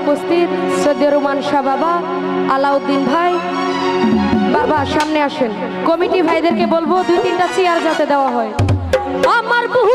উপস্থিত সদ্য রুমান শাহ বাবা, আলাউদ্দিন ভাই, বাবা, সামনে আসেন। কমিটি ভাইদেরকে বলব দুই তিনটা চেয়ার যাতে দেওয়া হয়। আমার বহু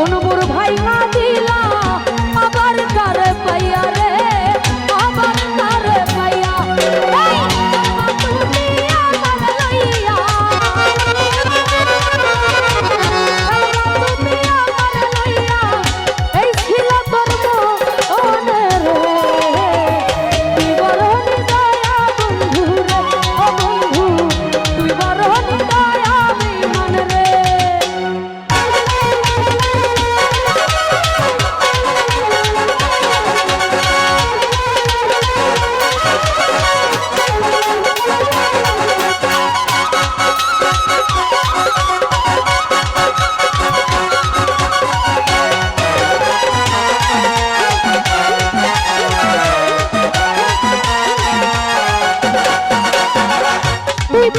অনুপুর ভাই না দিলা আবার কার পাইয়ার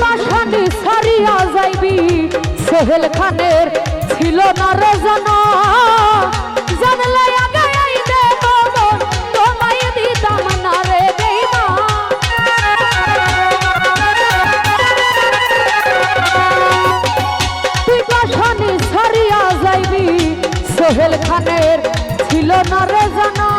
পাশানি সারিয়া যাইবি সোহেল খানের ছিল না রজনা। সোহেল খানের ছিল না রে জানা।